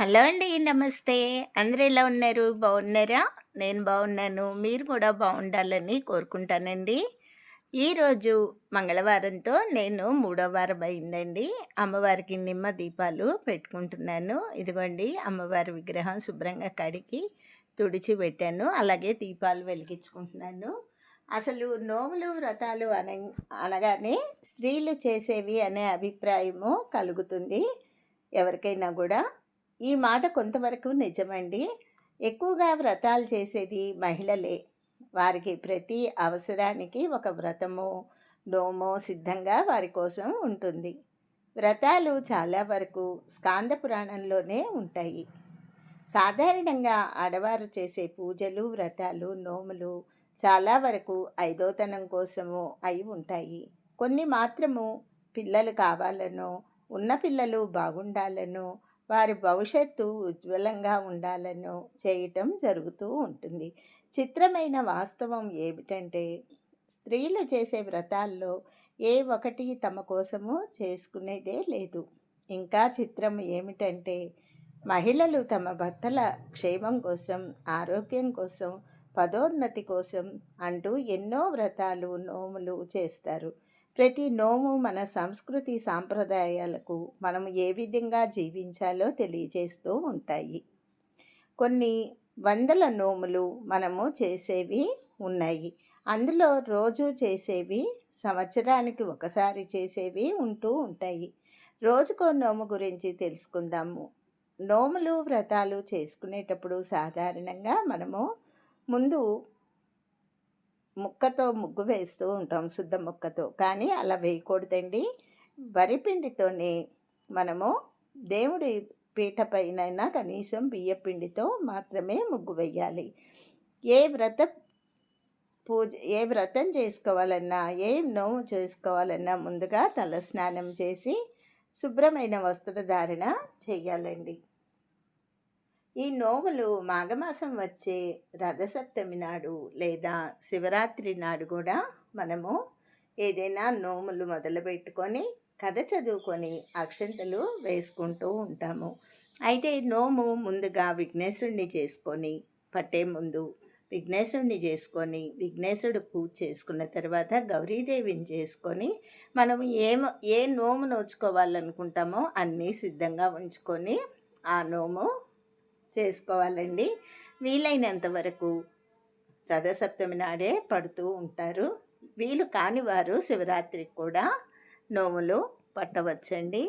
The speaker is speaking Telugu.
హలో అండి. నమస్తే. అందరూ ఎలా ఉన్నారు? బాగున్నారా? నేను బాగున్నాను. మీరు కూడా బాగుండాలని కోరుకుంటానండి. ఈరోజు మంగళవారంతో నేను మూడో వారం అయిందండి. అమ్మవారికి నిమ్మ దీపాలు పెట్టుకుంటున్నాను. ఇదిగోండి అమ్మవారి విగ్రహం శుభ్రంగా కడిగి, తుడిచి పెట్టాను. అలాగే దీపాలు వెలిగించుకుంటున్నాను. అసలు నోములు, వ్రతాలు అన అనగానే స్త్రీలు చేసేవి అనే అభిప్రాయము కలుగుతుంది ఎవరికైనా కూడా ఈ మాట కొంతవరకు నిజమండి. ఎక్కువగా వ్రతాలు చేసేది మహిళలే. వారికి ప్రతి అవసరానికి ఒక వ్రతమో, నోమో సిద్ధంగా వారి కోసం ఉంటుంది. వ్రతాలు చాలా వరకు స్కాంద పురాణంలోనే ఉంటాయి. సాధారణంగా ఆడవారు చేసే పూజలు, వ్రతాలు, నోములు చాలా వరకు ఐదోతనం కోసమో అయి ఉంటాయి. కొన్ని మాత్రము పిల్లలు కావాలనో, ఉన్న పిల్లలు బాగుండాలనో, వారి భవిష్యత్తు ఉజ్వలంగా ఉండాలనో చేయటం జరుగుతూ ఉంటుంది. చిత్రమైన వాస్తవం ఏమిటంటే స్త్రీలు చేసే వ్రతాల్లో ఏ ఒకటి తమ కోసము చేసుకునేదే లేదు. ఇంకా చిత్రం ఏమిటంటే మహిళలు తమ భర్తల క్షేమం కోసం, ఆరోగ్యం కోసం, పదోన్నతి కోసం అంటూ ఎన్నో వ్రతాలు, నోములు చేస్తారు. ప్రతి నోము మన సంస్కృతి సాంప్రదాయాలకు మనం ఏ విధంగా జీవించాలో తెలియజేస్తూ ఉంటాయి. కొన్ని వందల నోములు మనము చేసేవి ఉన్నాయి. అందులో రోజు చేసేవి, సంవత్సరానికి ఒకసారి చేసేవి ఉంటూ ఉంటాయి. రోజుకో నోము గురించి తెలుసుకుందాము. నోములు, వ్రతాలు చేసుకునేటప్పుడు సాధారణంగా మనము ముందు ముక్కతో ముగ్గు వేస్తూ ఉంటాం శుద్ధ ముక్కతో. కానీ అలా వేయకూడదండి. వరిపిండితోనే మనము దేవుడి పీట పైనైనా కనీసం బియ్యపిండితో మాత్రమే ముగ్గు వేయాలి ఏ వ్రత పూజ ఏ వ్రతం చేసుకోవాలన్నా, ఏ నోము చేసుకోవాలన్నా ముందుగా తల స్నానం చేసి శుభ్రమైన వస్త్రధారణ చేయాలండి ఈ నోములు మాఘమాసం వచ్చే రథసప్తమి నాడు లేదా శివరాత్రి నాడు కూడా మనము ఏదైనా నోములు మొదలుపెట్టుకొని, కథ చదువుకొని అక్షంతలు వేసుకుంటూ ఉంటాము. అయితే నోము ముందుగా విఘ్నేశ్వరుడిని చేసుకొని, పట్టే ముందు విఘ్నేశ్వరుడిని చేసుకొని, విఘ్నేశ్వరుడు పూజ చేసుకున్న తర్వాత గౌరీదేవిని చేసుకొని, మనం ఏమ ఏ నోము నోచుకోవాలనుకుంటామో అన్నీ సిద్ధంగా ఉంచుకొని, ఆ నోము చేసుకోవాలండి. వీలైనంత వరకు రథసప్తమి నాడే పడుతూ ఉంటారు. వీలు కాని వారు శివరాత్రికి కూడా నోములు పట్టవచ్చండి.